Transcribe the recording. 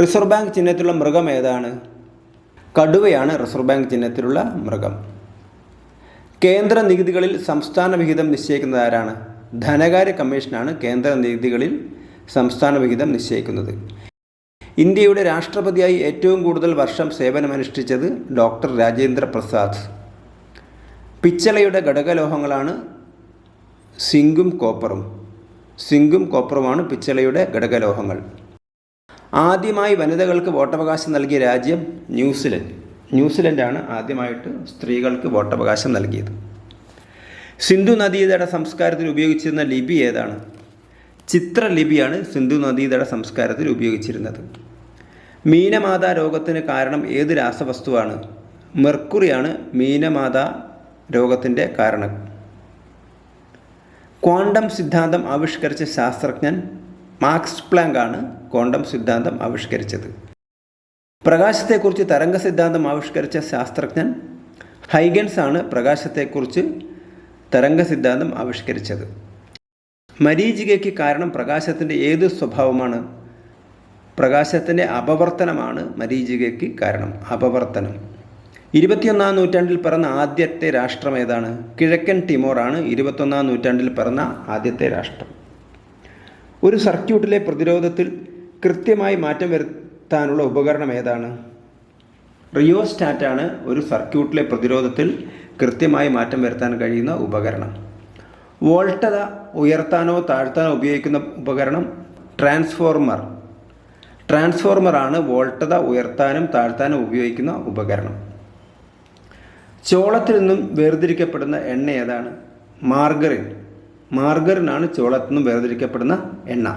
Reserve bank ചിഹ്നത്തിലുള്ള മൃഗം ഏതാണ്? കടുവയാണ് reserve bank ചിഹ്നത്തിലുള്ള മൃഗം. കേന്ദ്ര നികുതികളിൽ സംസ്ഥാന വിഹിതം നിശ്ചയിക്കുന്നത് ആരാണ്? ധനകാര്യ കമ്മീഷനാണ് കേന്ദ്ര നികുതികളിൽ സംസ്ഥാന വിഹിതം നിശ്ചയിക്കുന്നത്. ഇന്ത്യയുടെ രാഷ്ട്രപതിയായി ഏറ്റവും കൂടുതൽ വർഷം സേവനമനുഷ്ഠിച്ചത് ഡോക്ടർ രാജേന്ദ്ര പ്രസാദ്. പിച്ചളയുടെ ഘടകലോഹങ്ങളാണ് സിങ്കും കോപ്പറും. സിങ്കും കോപ്പറുമാണ് പിച്ചളയുടെ ഘടകലോഹങ്ങൾ. ആദ്യമായി വനിതകൾക്ക് വോട്ടവകാശം നൽകിയ രാജ്യം ന്യൂസിലൻഡ്. ന്യൂസിലൻഡാണ് ആദ്യമായിട്ട് സ്ത്രീകൾക്ക് വോട്ടവകാശം നൽകിയത്. സിന്ധു നദീതട സംസ്കാരത്തിൽ ഉപയോഗിച്ചിരുന്ന ലിപി ഏതാണ്? ചിത്രലിപിയാണ് സിന്ധു നദീതട സംസ്കാരത്തിൽ ഉപയോഗിച്ചിരുന്നത്. മീനമാതാ രോഗത്തിന് കാരണം ഏത് രാസവസ്തുവാണ്? മെർക്കുറിയാണ് മീനമാതാ രോഗത്തിന്റെ കാരണം. ക്വാണ്ടം സിദ്ധാന്തം ആവിഷ്കരിച്ച ശാസ്ത്രജ്ഞൻ മാക്സ് പ്ലാങ്ക് ആണ് ക്വാണ്ടം സിദ്ധാന്തം ആവിഷ്കരിച്ചത്. പ്രകാശത്തെക്കുറിച്ച് തരംഗ സിദ്ധാന്തം ആവിഷ്കരിച്ച ശാസ്ത്രജ്ഞൻ ഹൈഗൻസ് ആണ് പ്രകാശത്തെക്കുറിച്ച് തരംഗ സിദ്ധാന്തം ആവിഷ്കരിച്ചത്. മരീചികയ്ക്ക് കാരണം പ്രകാശത്തിന്റെ ഏത് സ്വഭാവമാണ്? പ്രകാശത്തിന്റെ അപവർത്തനമാണ് മരീചികയ്ക്ക് കാരണം. അപവർത്തനം. ഇരുപത്തിയൊന്നാം നൂറ്റാണ്ടിൽ പിറന്ന ആദ്യത്തെ രാഷ്ട്രം ഏതാണ്? കിഴക്കൻ ടിമോറാണ് ഇരുപത്തൊന്നാം നൂറ്റാണ്ടിൽ പിറന്ന ആദ്യത്തെ രാഷ്ട്രം. ഒരു സർക്യൂട്ടിലെ പ്രതിരോധത്തിൽ കൃത്യമായി മാറ്റം വരുത്താനുള്ള ഉപകരണം ഏതാണ്? റിയോസ്റ്റാറ്റാണ് ഒരു സർക്യൂട്ടിലെ പ്രതിരോധത്തിൽ കൃത്യമായി മാറ്റം വരുത്താൻ കഴിയുന്ന ഉപകരണം. വോൾട്ടത ഉയർത്താനോ താഴ്ത്താനോ ഉപയോഗിക്കുന്ന ഉപകരണം ട്രാൻസ്ഫോർമർ. ട്രാൻസ്ഫോർമറാണ് വോൾട്ടത ഉയർത്താനും താഴ്ത്താനും ഉപയോഗിക്കുന്ന ഉപകരണം. ചോളത്തിൽ നിന്നും വേർതിരിക്കപ്പെടുന്ന എണ്ണ ഏതാണ്? മാർഗറിൻ. മാർഗറിനാണ് ചോളത്തിൽ നിന്നും വേർതിരിക്കപ്പെടുന്ന എണ്ണ.